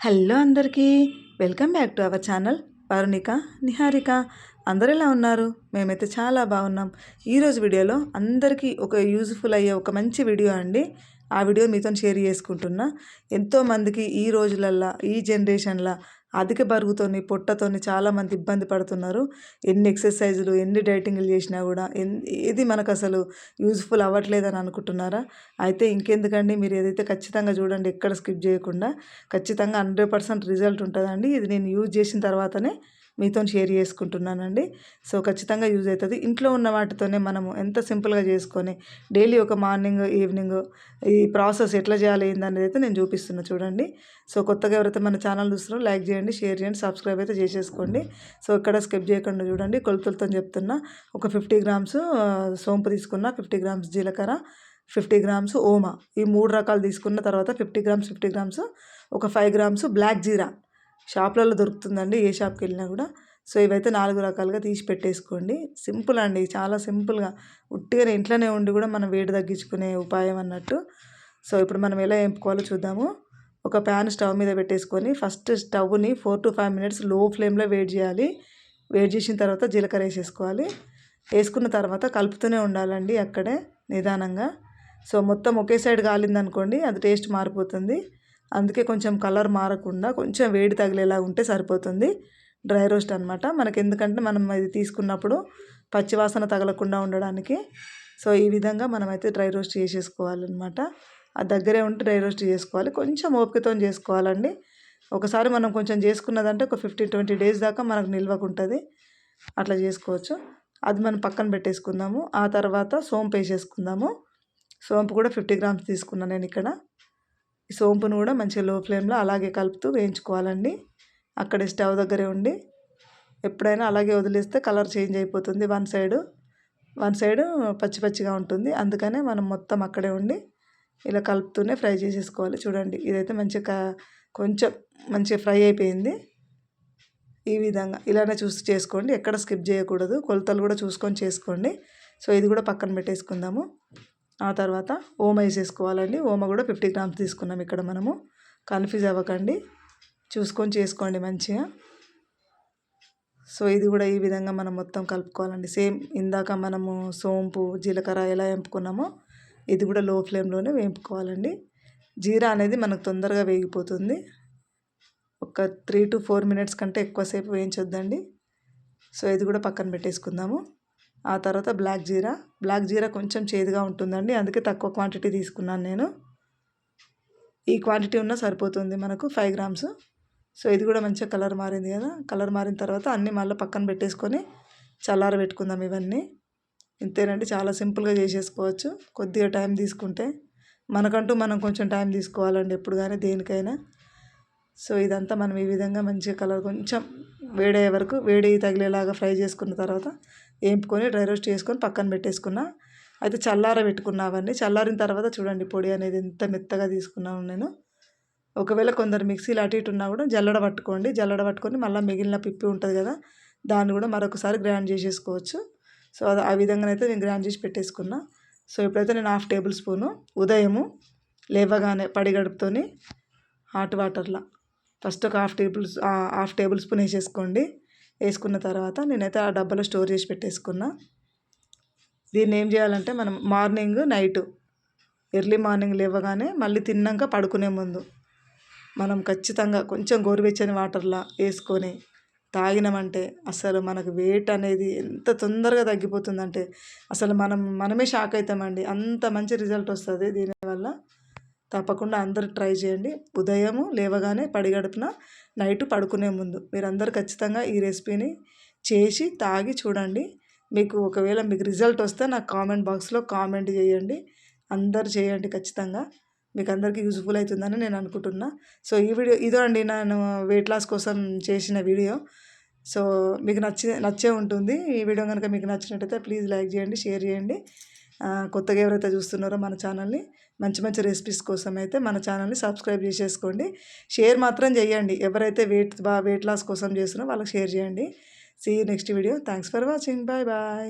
Hello అందరికీ welcome back to our channel Varunika Niharika. అందరు ఎలా ఉన్నారు? మేమైతే చాలా బాగున్నాం. ఈరోజు వీడియోలో అందరికీ ఒక యూజ్ఫుల్ అయ్యే ఒక మంచి వీడియో అండి. ఆ వీడియో మీతో షేర్ చేసుకుంటున్నా. ఎంతోమందికి ఈ రోజులల్లో ఈ జనరేషన్లో అధిక బరుగుతోని పొట్టతోని చాలామంది ఇబ్బంది పడుతున్నారు. ఎన్ని ఎక్సర్సైజులు ఎన్ని డైటింగ్లు చేసినా కూడా ఏది మనకు అసలు యూజ్ఫుల్ అవ్వట్లేదని అనుకుంటున్నారా? అయితే ఇంకెందుకండి మీరు ఏదైతే ఖచ్చితంగా చూడండి ఎక్కడ స్కిప్ చేయకుండా ఖచ్చితంగా హండ్రెడ్ పర్సెంట్ రిజల్ట్ ఉంటుందండి. ఇది నేను యూజ్ చేసిన తర్వాతనే మీతో షేర్ చేసుకుంటున్నానండి. సో ఖచ్చితంగా యూజ్ అవుతుంది. ఇంట్లో ఉన్న వాటితోనే మనము ఎంత సింపుల్గా చేసుకొని డైలీ ఒక మార్నింగ్ ఈవినింగ్ ఈ ప్రాసెస్ ఎట్లా చేయాలి ఏందనేది అయితే నేను చూపిస్తున్నా చూడండి. సో కొత్తగా ఎవరైతే మన ఛానల్ చూస్తున్నారో లైక్ చేయండి షేర్ చేయండి సబ్స్క్రైబ్ అయితే చేసేసుకోండి. సో ఇక్కడ స్కిప్ చేయకుండా చూడండి. కొలతలతో చెప్తున్నా ఒక ఫిఫ్టీ గ్రామ్స్ సోంపు తీసుకున్న ఫిఫ్టీ గ్రామ్స్ జీలకర్ర ఫిఫ్టీ గ్రామ్స్ ఓమా. ఈ మూడు రకాలు తీసుకున్న తర్వాత ఫిఫ్టీ గ్రామ్స్ ఫిఫ్టీ గ్రామ్స్ ఒక ఫైవ్ గ్రామ్స్ బ్లాక్ జీరా. షాప్లలో దొరుకుతుందండి ఏ షాప్కి వెళ్ళినా కూడా. సో ఇవైతే నాలుగు రకాలుగా తీసి పెట్టేసుకోండి. సింపుల్ అండి చాలా సింపుల్గా. ఉట్టిగా ఇంట్లోనే ఉండి కూడా మనం వేడి తగ్గించుకునే ఉపాయం అన్నట్టు. సో ఇప్పుడు మనం ఎలా ఎంపుకోవాలో చూద్దాము. ఒక ప్యాన్ స్టవ్ మీద పెట్టేసుకొని ఫస్ట్ స్టవ్ని ఫోర్ టు ఫైవ్ మినిట్స్లో ఫ్లేమ్లో వేడి చేయాలి. వేడి చేసిన తర్వాత జీలకర్ర వేసేసుకోవాలి. వేసుకున్న తర్వాత కలుపుతూనే ఉండాలండి అక్కడే నిదానంగా. సో మొత్తం ఒకే సైడ్ కాలిందనుకోండి అది టేస్ట్ మారిపోతుంది. అందుకే కొంచెం కలర్ మారకుండా కొంచెం వేడి తగిలేలా ఉంటే సరిపోతుంది. డ్రై రోస్ట్ అనమాట మనకి ఎందుకంటే మనం ఇది తీసుకున్నప్పుడు పచ్చివాసన తగలకుండా ఉండడానికి. సో ఈ విధంగా మనమైతే డ్రై రోస్ట్ చేసేసుకోవాలన్నమాట. ఆ దగ్గరే ఉంటే డ్రై రోస్ట్ చేసుకోవాలి. కొంచెం ఓపికతో చేసుకోవాలండి. ఒకసారి మనం కొంచెం చేసుకున్నదంటే ఒక ఫిఫ్టీన్ ట్వంటీ డేస్ దాకా మనకు నిల్వకుంటుంది. అట్లా చేసుకోవచ్చు. అది మనం పక్కన పెట్టేసుకుందాము. ఆ తర్వాత సోంపు వేసేసుకుందాము. సోంపు కూడా ఫిఫ్టీ గ్రామ్స్ తీసుకున్నాను నేను ఇక్కడ. ఈ సోంపును కూడా మంచిగా లో ఫ్లేమ్లో అలాగే కలుపుతూ వేయించుకోవాలండి. అక్కడే స్టవ్ దగ్గరే ఉండి ఎప్పుడైనా అలాగే వదిలేస్తే కలర్ చేంజ్ అయిపోతుంది వన్ సైడు. వన్ సైడు పచ్చి పచ్చిగా ఉంటుంది. అందుకనే మనం మొత్తం అక్కడే ఉండి ఇలా కలుపుతూనే ఫ్రై చేసేసుకోవాలి. చూడండి ఇదైతే మంచిగా కొంచెం మంచిగా ఫ్రై అయిపోయింది. ఈ విధంగా ఇలానే చూసి చేసుకోండి. ఎక్కడ స్కిప్ చేయకూడదు. కొలతలు కూడా చూసుకొని చేసుకోండి. సో ఇది కూడా పక్కన పెట్టేసుకుందాము. ఆ తర్వాత ఓమ వేసేసుకోవాలండి. ఓమ కూడా ఫిఫ్టీ గ్రామ్స్ తీసుకున్నాం ఇక్కడ మనము. కన్ఫ్యూజ్ అవ్వకండి. చూసుకొని చేసుకోండి మంచిగా. సో ఇది కూడా ఈ విధంగా మనం మొత్తం కలుపుకోవాలండి. సేమ్ ఇందాక మనము సోంపు జీలకర్ర ఎలా వేపుకున్నామో ఇది కూడా లో ఫ్లేమ్లోనే వేపుకోవాలండి జీరా అనేది మనకు తొందరగా వేగిపోతుంది. ఒక త్రీ టు ఫోర్ మినిట్స్ కంటే ఎక్కువసేపు వేయించొద్దండి. సో ఇది కూడా పక్కన పెట్టేసుకుందాము. ఆ తర్వాత బ్లాక్ జీరా. బ్లాక్ జీరా కొంచెం చేదుగా ఉంటుందండి. అందుకే తక్కువ క్వాంటిటీ తీసుకున్నాను నేను. ఈ క్వాంటిటీ ఉన్నా సరిపోతుంది మనకు ఫైవ్ గ్రామ్స్. సో ఇది కూడా మంచిగా కలర్ మారింది కదా. కలర్ మారిన తర్వాత అన్నీ మళ్ళీ పక్కన పెట్టేసుకొని చల్లార పెట్టుకుందాం ఇవన్నీ. ఇంతేనండి. చాలా సింపుల్గా చేసేసుకోవచ్చు. కొద్దిగా టైం తీసుకుంటే. మనకంటూ మనం కొంచెం టైం తీసుకోవాలండి ఎప్పుడు కానీ దేనికైనా. సో ఇదంతా మనం ఈ విధంగా మంచిగా కలర్ కొంచెం వేడయ్యే వరకు వేడి తగిలేలాగా ఫ్రై చేసుకున్న తర్వాత వేపుకొని డ్రై రోస్ట్ చేసుకొని పక్కన పెట్టేసుకున్నా. అయితే చల్లార పెట్టుకున్నా అవన్నీ. చల్లారిన తర్వాత చూడండి పొడి అనేది ఎంత మెత్తగా తీసుకున్నాను నేను. ఒకవేళ కొందరు మిక్సీలు అటు ఇటు ఉన్నా కూడా జల్లడ పట్టుకోండి. జల్లడ పట్టుకొని మళ్ళీ మిగిలిన పిప్పి ఉంటుంది కదా దాన్ని కూడా మరొకసారి గ్రైండ్ చేసేసుకోవచ్చు. సో అది ఆ విధంగానైతే నేను గ్రైండ్ చేసి పెట్టేసుకున్నా. సో ఇప్పుడైతే నేను హాఫ్ టేబుల్ స్పూను ఉదయము లేవగానే పడిగడుపుతోని హాట్ వాటర్లో ఫస్ట్ ఒక half table half tablespoon వేసేసుకోండి. వేసుకున్న తర్వాత నేనైతే ఆ డబ్బాలో స్టోర్ చేసి పెట్టేసుకున్నా. దీన్ని ఏం చేయాలంటే మనం మార్నింగ్ నైట్ ఎర్లీ మార్నింగ్ లేవగానే మళ్ళీ తిన్నాక పడుకునే ముందు మనం ఖచ్చితంగా కొంచెం గోరువెచ్చని వాటర్లా వేసుకొని తాగినామంటే అసలు మనకు వెయిట్ అనేది ఎంత తొందరగా తగ్గిపోతుందంటే అసలు మనం మనమే షాక్ అవుతామండి. అంత మంచి రిజల్ట్ వస్తుంది దీనివల్ల. తప్పకుండా అందరూ ట్రై చేయండి. ఉదయము లేవగానే పడిగడుపున నైట్ పడుకునే ముందు మీరందరూ ఖచ్చితంగా ఈ రెసిపీని చేసి తాగి చూడండి. మీకు ఒకవేళ మీకు రిజల్ట్ వస్తే నాకు కామెంట్ బాక్స్లో కామెంట్ చేయండి. అందరు చేయండి ఖచ్చితంగా. మీకు అందరికీ యూజ్ఫుల్ అవుతుందని నేను అనుకుంటున్నా. సో ఈ వీడియో ఇదో అండి నేను వెయిట్ లాస్ కోసం చేసిన వీడియో. సో మీకు నచ్చి నచ్చే ఉంటుంది. ఈ వీడియో కనుక మీకు నచ్చినట్టయితే ప్లీజ్ లైక్ చేయండి షేర్ చేయండి. కొత్తగా ఎవరైతే చూస్తున్నారో మన ఛానల్ని మంచి మంచి రెసిపీస్ కోసం అయితే మన ఛానల్ని సబ్స్క్రైబ్ చేసేసుకోండి. షేర్ మాత్రం చేయండి. ఎవరైతే వెయిట్ వెయిట్ లాస్ కోసం చేస్తున్నారో వాళ్ళకి షేర్ చేయండి. See next video thanks for watching bye bye